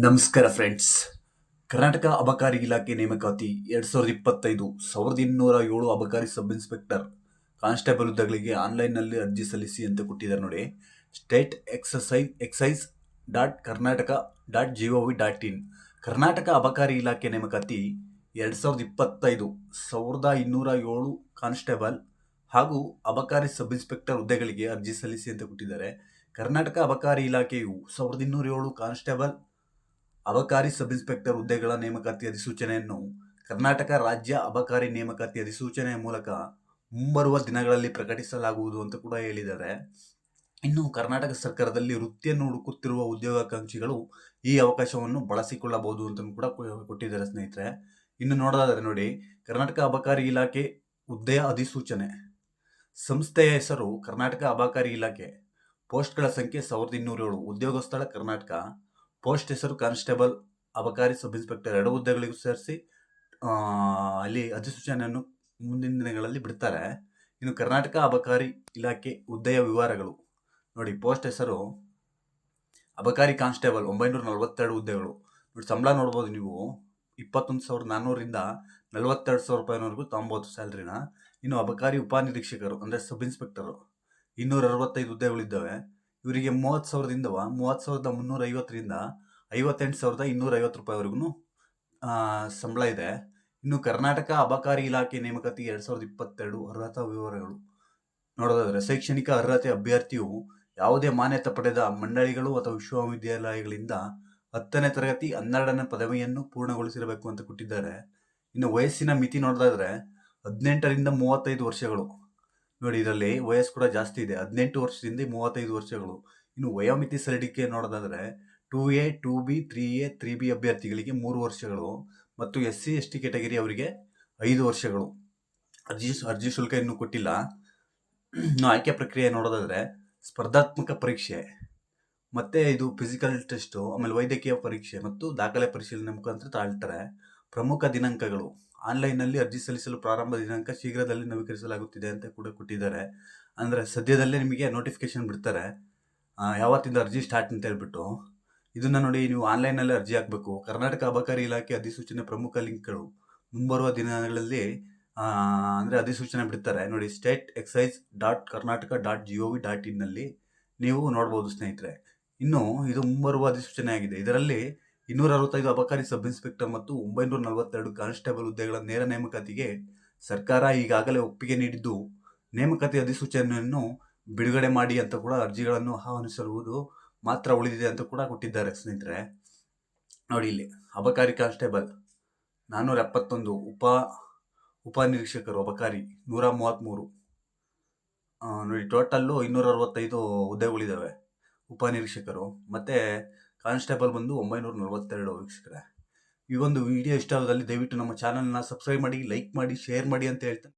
ನಮಸ್ಕಾರ ಫ್ರೆಂಡ್ಸ್ ಕರ್ನಾಟಕ ಅಬಕಾರಿ ಇಲಾಖೆ ನೇಮಕಾತಿ ಎರಡ್ ಸಾವಿರದ ಇಪ್ಪತ್ತೈದು, ಸಾವಿರದ ಇನ್ನೂರ ಏಳು ಅಬಕಾರಿ ಸಬ್ ಇನ್ಸ್ಪೆಕ್ಟರ್ ಕಾನ್ಸ್ಟೇಬಲ್ ಹುದ್ದೆಗಳಿಗೆ ಆನ್ಲೈನ್ನಲ್ಲಿ ಅರ್ಜಿ ಸಲ್ಲಿಸಿ ಅಂತ ಕೊಟ್ಟಿದ್ದಾರೆ ನೋಡಿ. State exercise excise dot Karnataka dot G O V dot in Karnataka ಅಬಕಾರಿ ಇಲಾಖೆ ನೇಮಕಾತಿ ಎರಡು ಸಾವಿರದ ಇಪ್ಪತ್ತೈದು, ಸಾವಿರದ ಇನ್ನೂರ ಏಳು ಕಾನ್ಸ್ಟೇಬಲ್ ಹಾಗೂ ಅಬಕಾರಿ ಸಬ್ ಇನ್ಸ್ಪೆಕ್ಟರ್ ಹುದ್ದೆಗಳಿಗೆ ಅರ್ಜಿ ಸಲ್ಲಿಸಿ ಅಂತ ಕೊಟ್ಟಿದ್ದಾರೆ. ಕರ್ನಾಟಕ ಅಬಕಾರಿ ಇಲಾಖೆಯು ಸಾವಿರದ ಇನ್ನೂರ ಏಳು ಕಾನ್ಸ್ಟೇಬಲ್ ಅಬಕಾರಿ ಸಬ್ ಇನ್ಸ್ಪೆಕ್ಟರ್ ಹುದ್ದೆಗಳ ನೇಮಕಾತಿ ಅಧಿಸೂಚನೆಯನ್ನು ಕರ್ನಾಟಕ ರಾಜ್ಯ ಅಬಕಾರಿ ನೇಮಕಾತಿ ಅಧಿಸೂಚನೆಯ ಮೂಲಕ ಮುಂಬರುವ ದಿನಗಳಲ್ಲಿ ಪ್ರಕಟಿಸಲಾಗುವುದು ಅಂತ ಕೂಡ ಹೇಳಿದ್ದಾರೆ. ಇನ್ನು ಕರ್ನಾಟಕ ಸರ್ಕಾರದಲ್ಲಿ ವೃತ್ತಿಯನ್ನು ಹುಡುಕುತ್ತಿರುವ ಉದ್ಯೋಗಾಕಾಂಕ್ಷಿಗಳು ಈ ಅವಕಾಶವನ್ನು ಬಳಸಿಕೊಳ್ಳಬಹುದು ಅಂತ ಕೂಡ ಕೊಟ್ಟಿದ್ದಾರೆ ಸ್ನೇಹಿತರೆ. ಇನ್ನು ನೋಡೋದಾದರೆ ನೋಡಿ, ಕರ್ನಾಟಕ ಅಬಕಾರಿ ಇಲಾಖೆ ಹುದ್ದೆಯ ಅಧಿಸೂಚನೆ. ಸಂಸ್ಥೆಯ ಹೆಸರು ಕರ್ನಾಟಕ ಅಬಕಾರಿ ಇಲಾಖೆ. ಪೋಸ್ಟ್ಗಳ ಸಂಖ್ಯೆ ಸಾವಿರದ ಇನ್ನೂರ ಏಳು. ಉದ್ಯೋಗ ಸ್ಥಳ ಕರ್ನಾಟಕ. ಪೋಸ್ಟ್ ಹೆಸರು ಕಾನ್ಸ್ಟೇಬಲ್ ಅಬಕಾರಿ ಸಬ್ ಇನ್ಸ್ಪೆಕ್ಟರ್ ಎರಡು ಹುದ್ದೆಗಳಿಗೂ ಸೇರಿಸಿ ಅಲ್ಲಿ ಅಧಿಸೂಚನೆಯನ್ನು ಮುಂದಿನ ದಿನಗಳಲ್ಲಿ ಬಿಡ್ತಾರೆ. ಇನ್ನು ಕರ್ನಾಟಕ ಅಬಕಾರಿ ಇಲಾಖೆ ಹುದ್ದೆಯ ವಿವರಗಳು. ನೋಡಿ, ಪೋಸ್ಟ್ ಹೆಸರು ಅಬಕಾರಿ ಕಾನ್ಸ್ಟೇಬಲ್ ಒಂಬೈನೂರ ನಲವತ್ತೆರಡು ಹುದ್ದೆಗಳು. ನೋಡಿ, ಸಂಬಳ ನೋಡ್ಬೋದು ನೀವು. ಇಪ್ಪತ್ತೊಂದು ಸಾವಿರದ ನಾನ್ನೂರಿಂದ ನಲವತ್ತೆರಡು ಸಾವಿರ ರೂಪಾಯಿವರೆಗೂ ತೊಂಬತ್ತು ಸ್ಯಾಲ್ರಿನ. ಇನ್ನು ಅಬಕಾರಿ ಉಪನಿರೀಕ್ಷಕರು ಅಂದರೆ ಸಬ್ ಇನ್ಸ್ಪೆಕ್ಟರು, ಇನ್ನೂರ ಅರವತ್ತೈದು ಹುದ್ದೆಗಳಿದ್ದಾವೆ. ಇವರಿಗೆ ಮೂವತ್ತು ಸಾವಿರದಿಂದ ಮೂವತ್ತು ಸಾವಿರದ ಮುನ್ನೂರ ಐವತ್ತರಿಂದ ಐವತ್ತೆಂಟು ಸಾವಿರದ ಇನ್ನೂರ ಐವತ್ತು ರೂಪಾಯಿವರೆಗೂ ಸಂಬಳ ಇದೆ. ಇನ್ನು ಕರ್ನಾಟಕ ಅಬಕಾರಿ ಇಲಾಖೆ ನೇಮಕಾತಿ ಎರಡು ಸಾವಿರದ ಇಪ್ಪತ್ತೆರಡು ಅರ್ಹತಾ ವಿವರಗಳು ನೋಡೋದಾದರೆ, ಶೈಕ್ಷಣಿಕ ಅರ್ಹತೆ ಅಭ್ಯರ್ಥಿಯು ಯಾವುದೇ ಮಾನ್ಯತೆ ಪಡೆದ ಮಂಡಳಿಗಳು ಅಥವಾ ವಿಶ್ವವಿದ್ಯಾಲಯಗಳಿಂದ ಹತ್ತನೇ ತರಗತಿ ಹನ್ನೆರಡನೇ ಪದವಿಯನ್ನು ಪೂರ್ಣಗೊಳಿಸಿರಬೇಕು ಅಂತ ಕೊಟ್ಟಿದ್ದಾರೆ. ಇನ್ನು ವಯಸ್ಸಿನ ಮಿತಿ ನೋಡೋದಾದರೆ, ಹದಿನೆಂಟರಿಂದ ಮೂವತ್ತೈದು ವರ್ಷಗಳು. ನೋಡಿ, ಇದರಲ್ಲಿ ವಯಸ್ಸು ಕೂಡ ಜಾಸ್ತಿ ಇದೆ. ಹದಿನೆಂಟು ವರ್ಷದಿಂದ ಮೂವತ್ತೈದು ವರ್ಷಗಳು. ಇನ್ನು ವಯೋಮಿತಿ ಸಡಿಲಿಕೆ ನೋಡೋದಾದರೆ two A, two B, three A, three B ಅಭ್ಯರ್ಥಿಗಳಿಗೆ ಮೂರು ವರ್ಷಗಳು ಮತ್ತು S C S T category ಅವರಿಗೆ ಐದು ವರ್ಷಗಳು. ಅರ್ಜಿ ಅರ್ಜಿ ಶುಲ್ಕ ಇನ್ನೂ ಕೊಟ್ಟಿಲ್ಲ. ಇನ್ನು ಆಯ್ಕೆ ಪ್ರಕ್ರಿಯೆ ನೋಡೋದಾದರೆ ಸ್ಪರ್ಧಾತ್ಮಕ ಪರೀಕ್ಷೆ ಮತ್ತು ಇದು ಫಿಸಿಕಲ್ ಟೆಸ್ಟು ಆಮೇಲೆ ವೈದ್ಯಕೀಯ ಪರೀಕ್ಷೆ ಮತ್ತು ದಾಖಲೆ ಪರಿಶೀಲನೆ ಮುಖಾಂತರ ತಾಳ್ತಾರೆ. ಪ್ರಮುಖ ದಿನಾಂಕಗಳು. ಆನ್ಲೈನ್ನಲ್ಲಿ ಅರ್ಜಿ ಸಲ್ಲಿಸಲು ಪ್ರಾರಂಭ ದಿನಾಂಕ ಶೀಘ್ರದಲ್ಲಿ ನವೀಕರಿಸಲಾಗುತ್ತಿದೆ ಅಂತ ಕೂಡ ಕೊಟ್ಟಿದ್ದಾರೆ. ಅಂದರೆ ಸದ್ಯದಲ್ಲೇ ನಿಮಗೆ ನೋಟಿಫಿಕೇಶನ್ ಬಿಡ್ತಾರೆ. ಯಾವತ್ತಿಂದ ಅರ್ಜಿ ಸ್ಟಾರ್ಟ್ ಅಂತ ಹೇಳ್ಬಿಟ್ಟು. ಇದನ್ನು ನೋಡಿ ನೀವು ಆನ್ಲೈನಲ್ಲಿ ಅರ್ಜಿ ಹಾಕಬೇಕು. ಕರ್ನಾಟಕ ಅಬಕಾರಿ ಇಲಾಖೆ ಅಧಿಸೂಚನೆ ಪ್ರಮುಖ ಲಿಂಕ್ಗಳು. ಮುಂಬರುವ ದಿನಗಳಲ್ಲಿ ಅಂದರೆ ಅಧಿಸೂಚನೆ ಬಿಡ್ತಾರೆ. ನೋಡಿ state excise dot Karnataka dot G O V dot ಇನ್ನಲ್ಲಿ ನೀವು ನೋಡ್ಬೋದು ಸ್ನೇಹಿತರೆ. ಇನ್ನು ಇದು ಮುಂಬರುವ ಅಧಿಸೂಚನೆ ಆಗಿದೆ. ಇದರಲ್ಲಿ ಇನ್ನೂರ ಅರವತ್ತೈದು ಅಬಕಾರಿ ಸಬ್ ಇನ್ಸ್ಪೆಕ್ಟರ್ ಮತ್ತು ಒಂಬೈನೂರ ನಲವತ್ತೆರಡು ಕಾನ್ಸ್ಟೇಬಲ್ ಹುದ್ದೆಗಳ ನೇರ ನೇಮಕಾತಿಗೆ ಸರ್ಕಾರ ಈಗಾಗಲೇ ಒಪ್ಪಿಗೆ ನೀಡಿದ್ದು, ನೇಮಕಾತಿ ಅಧಿಸೂಚನೆಯನ್ನು ಬಿಡುಗಡೆ ಮಾಡಿ ಅಂತ ಕೂಡ ಅರ್ಜಿಗಳನ್ನು ಆಹ್ವಾನಿಸಿರುವುದು ಮಾತ್ರ ಉಳಿದಿದೆ ಅಂತ ಕೂಡ ಕೊಟ್ಟಿದ್ದಾರೆ ಸ್ನೇಹಿತರೆ. ನೋಡಿ ಇಲ್ಲಿ, ಅಬಕಾರಿ ಕಾನ್ಸ್ಟೇಬಲ್ ನಾನ್ನೂರ ಎಪ್ಪತ್ತೊಂದು, ಉಪ, ಉಪನಿರೀಕ್ಷಕರು ಅಬಕಾರಿ ನೂರ ಮೂವತ್ತ್ಮೂರು. ನೋಡಿ ಟೋಟಲ್ಲು ಇನ್ನೂರ ಅರವತ್ತೈದು ಹುದ್ದೆಗಳಿದ್ದಾವೆ ಉಪನಿರೀಕ್ಷಕರು. ಮತ್ತು ಕಾನ್ಸ್ಟೇಬಲ್ ಬಂದು ಒಂಬೈನೂರ ನಲವತ್ತೆರಡು ವೀಕ್ಷಕರೇ. ಈ ಒಂದು ವಿಡಿಯೋ ಇಷ್ಟ ಆದಲ್ಲಿ ದಯವಿಟ್ಟು ನಮ್ಮ ಚಾನಲ್ನ ಸಬ್ಸ್ಕ್ರೈಬ್ ಮಾಡಿ ಲೈಕ್ ಮಾಡಿ ಶೇರ್ ಮಾಡಿ ಅಂತ ಹೇಳ್ತೇನೆ